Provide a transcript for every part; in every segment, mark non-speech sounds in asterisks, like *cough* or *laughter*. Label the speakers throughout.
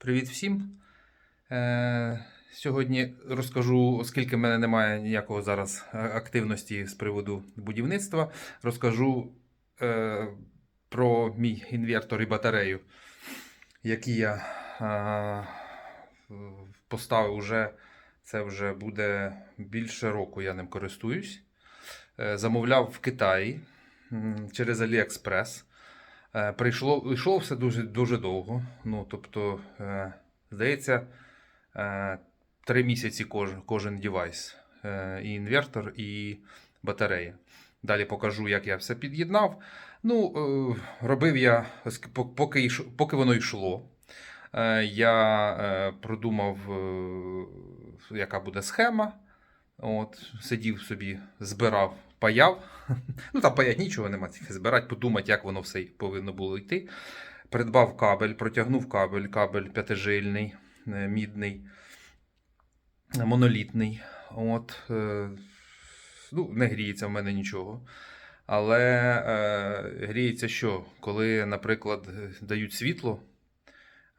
Speaker 1: Привіт всім. Е, сьогодні розкажу, оскільки в мене немає ніякого зараз е, активності з приводу будівництва, розкажу е, про мій інвертор і батарею, які я е, поставив уже. Це вже буде більше року, я ним користуюсь. Е, замовляв в Китаї через AliExpress. Е, Прийшло, йшло все дуже, дуже довго. Ну, тобто, е, здається, е, три місяці кожен, кожен девайс. І інвертор, і батарея. Далі покажу, як я все під'єднав. Ну, робив я, поки, йш- поки воно йшло. Я продумав, яка буде схема. От, сидів собі, збирав, паяв. *laughs* Ну там паять нічого нема, тільки збирати, подумати, як воно все повинно було йти. Придбав кабель, протягнув кабель, кабель п'ятижильний, е, мідний, монолітний. От, е, ну, не гріється в мене нічого. Але е, гріється що? Коли, наприклад, дають світло,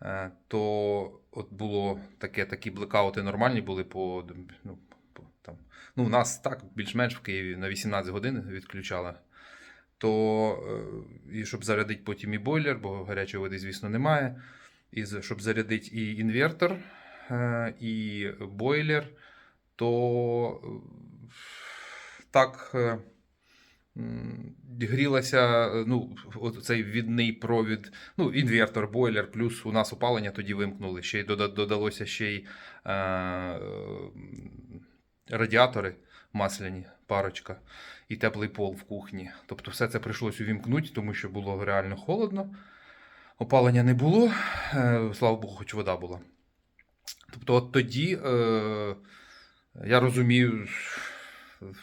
Speaker 1: е, то от було таке, такі блекаути нормальні були по, ну, ну, нас так більш-менш в Києві на 18 годин відключали. То, е, і щоб зарядити потім і бойлер, бо гарячої води, звісно, немає. І щоб зарядити і інвертор, е, і бойлер, то е, так грілася ну, цей відний провід, ну, інвертор, бойлер, плюс у нас опалення тоді вимкнули. Ще й додалося ще й е, радіатори масляні, парочка, і теплий пол в кухні. Тобто все це прийшлось увімкнути, тому що було реально холодно. Опалення не було, е, слава Богу, хоч вода була. Тобто, от тоді е, я розумію,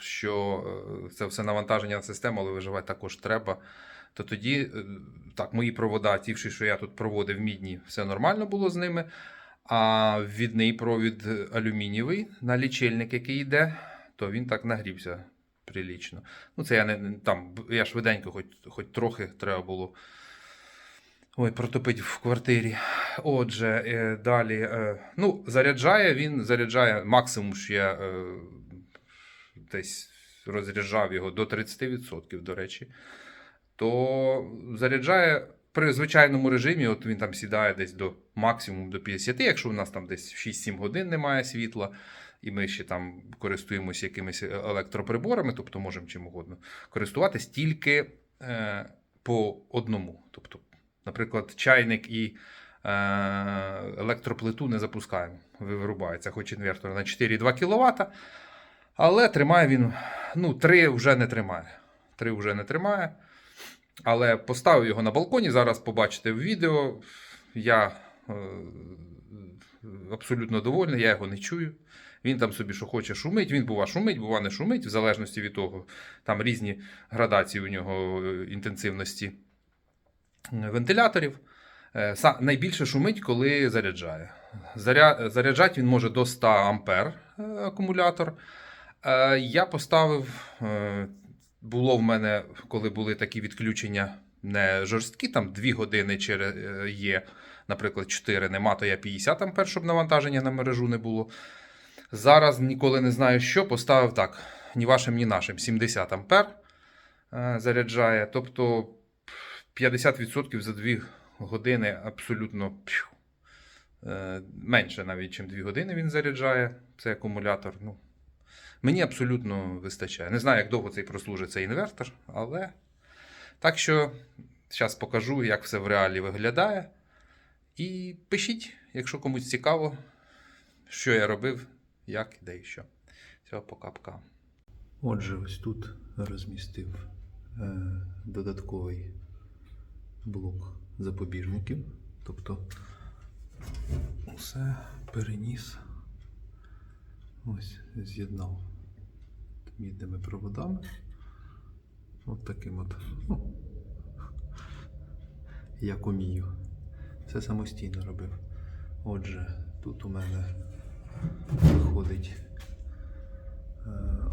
Speaker 1: що е, це все навантаження на систему, але виживати також треба. То тоді, е, так, мої провода, ті, що я тут проводив мідні, все нормально було з ними. А відний провід алюмінієвий на лічильник, який йде, то він так нагрівся прилічно. Ну, це я не там, я швиденько, хоч, хоч трохи треба було. Ой, протопить в квартирі. Отже, е, далі. Е, ну, заряджає він, заряджає максимум, що я е, десь розряджав його до 30%, до речі. То заряджає при звичайному режимі, от він там сідає десь до максимум до 50, якщо у нас там десь 6-7 годин немає світла, і ми ще там користуємося якимись електроприборами, тобто можемо чим угодно користуватись тільки е, по одному. Тобто, наприклад, чайник і е, електроплиту не запускаємо, вирубається, хоч інвертор на 4,2 кВт, але тримає він, ну, 3 вже не тримає. 3 вже не тримає. Але поставив його на балконі. Зараз побачите в відео. Я е, абсолютно довольний, я його не чую. Він там собі що хоче шумить. Він бува шумить, бува не шумить, в залежності від того, там різні градації у нього е, інтенсивності вентиляторів. Е, Найбільше шумить, коли заряджає. Заря... Заряджати він може до 100 ампер е, акумулятор. Е, Я поставив, е, було в мене, коли були такі відключення не жорсткі, там 2 години через е, є, наприклад, 4 нема, то я 50 ампер, щоб навантаження на мережу не було. Зараз ніколи не знаю, що поставив так, ні вашим, ні нашим. 70 ампер е, заряджає. Тобто 50% за 2 години абсолютно е, менше навіть, ніж 2 години він заряджає. Цей акумулятор. Ну, мені абсолютно вистачає. Не знаю, як довго цей прослужить цей інвертор, але так що зараз покажу, як все в реалі виглядає. І пишіть, якщо комусь цікаво, що я робив, як, де і що. Всього пока-пока. Отже, ось тут розмістив е, додатковий блок запобіжників. Тобто усе переніс. Ось з'єднав мідними проводами. От таким от. Ну, як умію. Все самостійно робив. Отже, тут у мене виходить е,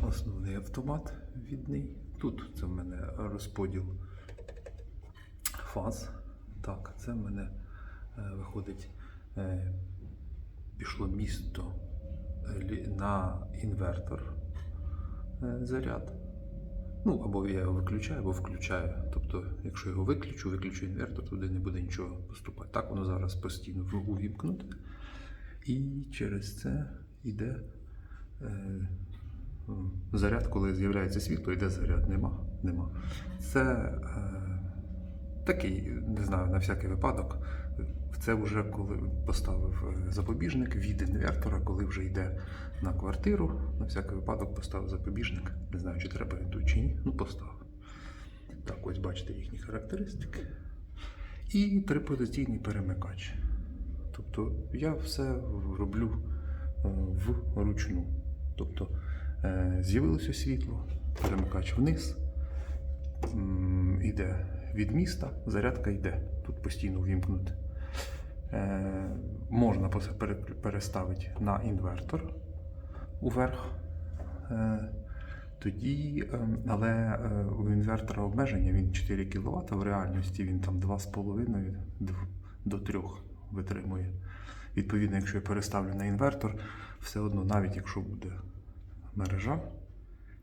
Speaker 1: основний автомат відний. Тут це в мене розподіл фаз. Так, це в мене е, виходить е, пішло місто на інвертор заряд. Ну, або я його виключаю, або включаю. Тобто, якщо його виключу, виключу інвертор, туди не буде нічого поступати. Так воно зараз постійно увімкнуте. І через це йде е, заряд, коли з'являється світло, йде заряд. Нема. Нема. Це е, такий, не знаю, на всякий випадок. Це вже коли поставив е, запобіжник від інвертора, коли вже йде на квартиру. На всякий випадок поставив запобіжник. Не знаю, чи треба він тут чи ні. Ну, поставив. Так, ось бачите їхні характеристики. І трипозиційний перемикач. Тобто я все роблю е, вручну. Тобто е, з'явилося світло, перемикач вниз, іде від міста, зарядка йде. Тут постійно ввімкнути. Е, можна переставити на інвертор уверх. Е, тоді, е, але е, у інвертора обмеження він 4 кВт, в реальності він там 2,5 до 3 витримує. Відповідно, якщо я переставлю на інвертор, все одно, навіть якщо буде мережа,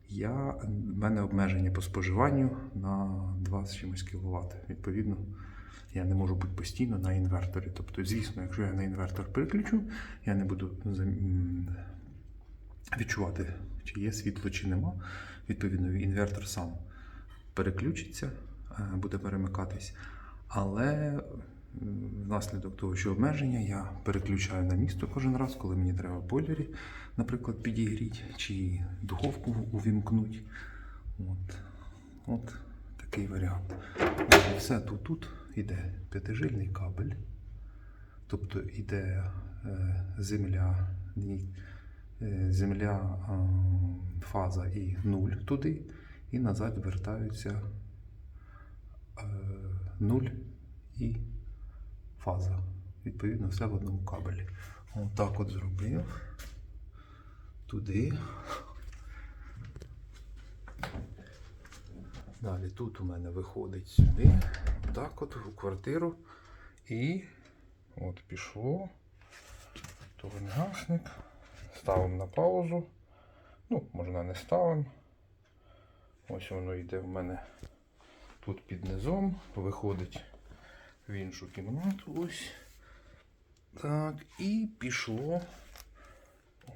Speaker 1: я, в мене обмеження по споживанню на 2 з чимось кВт. Відповідно, я не можу бути постійно на інверторі. Тобто, звісно, якщо я на інвертор переключу, я не буду відчувати, чи є світло, чи нема. Відповідно, інвертор сам переключиться, е, буде перемикатись. Але внаслідок того, що обмеження, я переключаю на місто кожен раз, коли мені треба бойлері, наприклад, підігріти, чи духовку увімкнути. От, от такий варіант. Отже, Все тут, тут іде п'ятижильний кабель, тобто іде е, земля, е, земля, е, фаза і нуль туди, і назад вертаються е, нуль і фаза. Відповідно, все в одному кабелі. Отак от зробив. Туди. Далі тут у мене виходить сюди. Так от у квартиру. І от пішло. Турнгасник. Ставимо на паузу. Ну, можна не ставимо. Ось воно йде в мене тут під низом. Виходить в іншу кімнату. Ось. Так, і пішло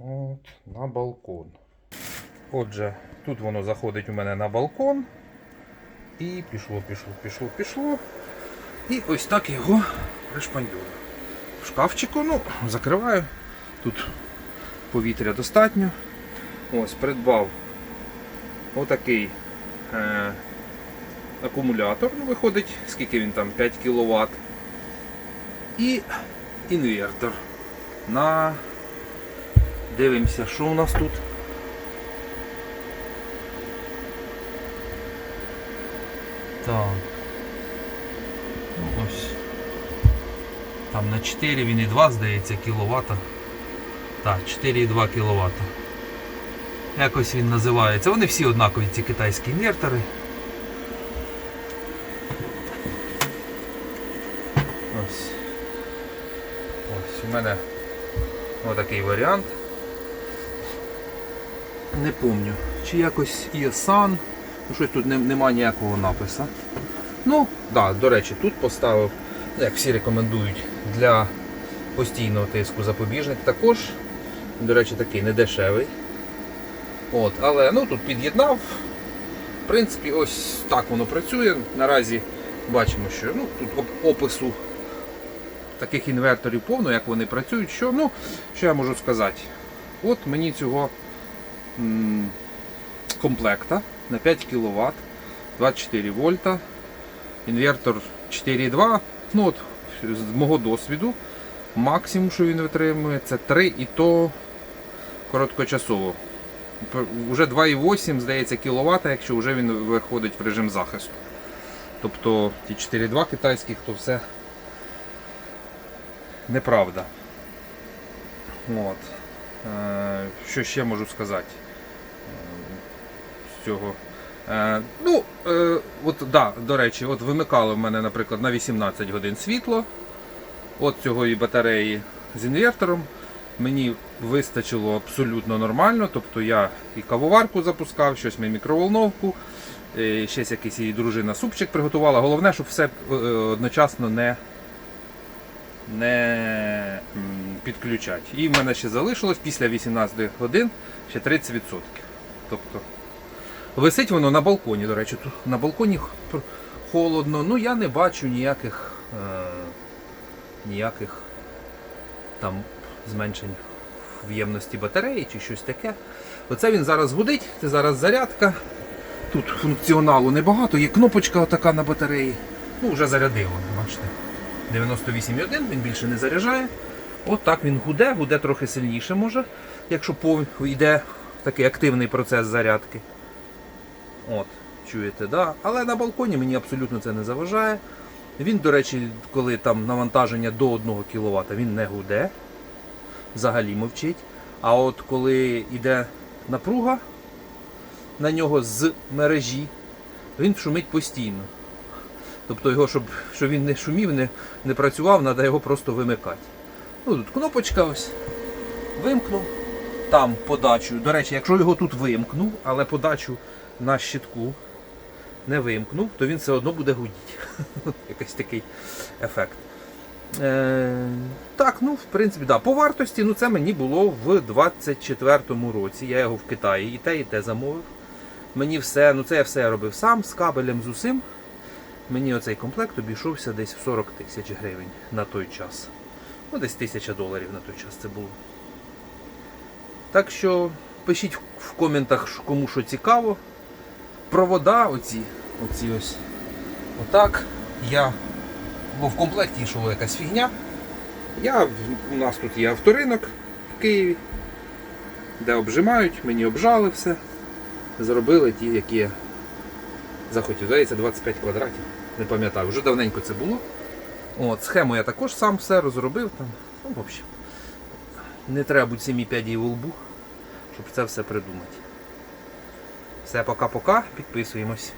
Speaker 1: от на балкон. Отже, тут воно заходить у мене на балкон. І пішло, пішло, пішло, пішло. І ось так його пришпандюрю. В шкафчику, ну, закриваю. Тут повітря достатньо. Ось, придбав отакий е, акумулятор. Ну, виходить, скільки він там, 5 кВт. І інвертор. На. Дивимося, що у нас тут. Так. Ну, ось. Там на 4 він і 2, здається, кіловата. Так, 4,2 кВт. Якось він називається. Вони всі однакові, ці китайські інвертори. Ось. Ось у мене отакий варіант. Не помню, чи якось Іосан. Ну, щось тут не- нема ніякого напису. Ну, да, до речі, тут поставив, ну, як всі рекомендують, для постійного тиску запобіжник також. До речі, такий недешевий. От, але ну, тут під'єднав. В принципі, ось так воно працює. Наразі бачимо, що ну, тут оп- опису таких інверторів повно, як вони працюють. Що, ну, що я можу сказати? От мені цього м, комплекта на 5 кВт, 24 вольта, інвертор 4,2. Ну от, з мого досвіду, максимум, що він витримує, це 3 і то короткочасово. Уже 2,8, здається, кВт, якщо вже він виходить в режим захисту. Тобто ті 4,2 китайських, то все неправда. От. Е, Що ще можу сказати е, з цього? Е, Ну, от, да, до речі, от вимикало в мене, наприклад, на 18 годин світло от цього батареї. з інвертором. Мені вистачило абсолютно нормально. Тобто я і кавоварку запускав, щось ми мікроволновку, щось якийсь її дружина супчик приготувала. Головне, щоб все одночасно не, не м, підключати. І в мене ще залишилось після 18 годин ще 30%. Тобто висить воно на балконі, до речі, тут на балконі холодно. Ну я не бачу ніяких, е, ніяких там зменшень в ємності батареї чи щось таке. Оце він зараз гудить, це зараз зарядка. Тут функціоналу небагато, є кнопочка така на батареї. Ну, вже зарядило, бачите. 98,1, він більше не заряджає. От так він гуде, гуде трохи сильніше може, якщо йде такий активний процес зарядки. От, чуєте, да? Але на балконі мені абсолютно це не заважає. Він, до речі, коли там навантаження до 1 кВт, він не гуде, взагалі мовчить. А от коли йде напруга на нього з мережі, він шумить постійно. Тобто його, щоб, щоб він не шумів, не, не працював, треба його просто вимикати. Ну, тут кнопочка ось. Вимкнув. Там подачу. До речі, якщо його тут вимкнув, але подачу на щитку не вимкнув, то він все одно буде гудіти. *laughs* Якийсь такий ефект. Е, так, ну, в принципі, да. По вартості ну, це мені було в 24-му році. Я його в Китаї і те, і те замовив. Мені все, ну це я все робив сам, з кабелем, з усім. Мені оцей комплект обійшовся десь в 40 тисяч гривень на той час. Ну, десь тисяча доларів на той час це було. Так що пишіть в коментах, кому що цікаво. Провода оці, оці ось. Отак. Я. Бо в комплекті йшла якась фігня. Я, у нас тут є авторинок в Києві, де обжимають, мені обжали все. Зробили ті, які я захотів. Здається, 25 квадратів. Не пам'ятаю, вже давненько це було. От, схему я також сам все розробив. Там. Ну, в общем, не треба бути сімі п'ядій в лбу, щоб це все придумати. Все, пока-пока, підписуємось.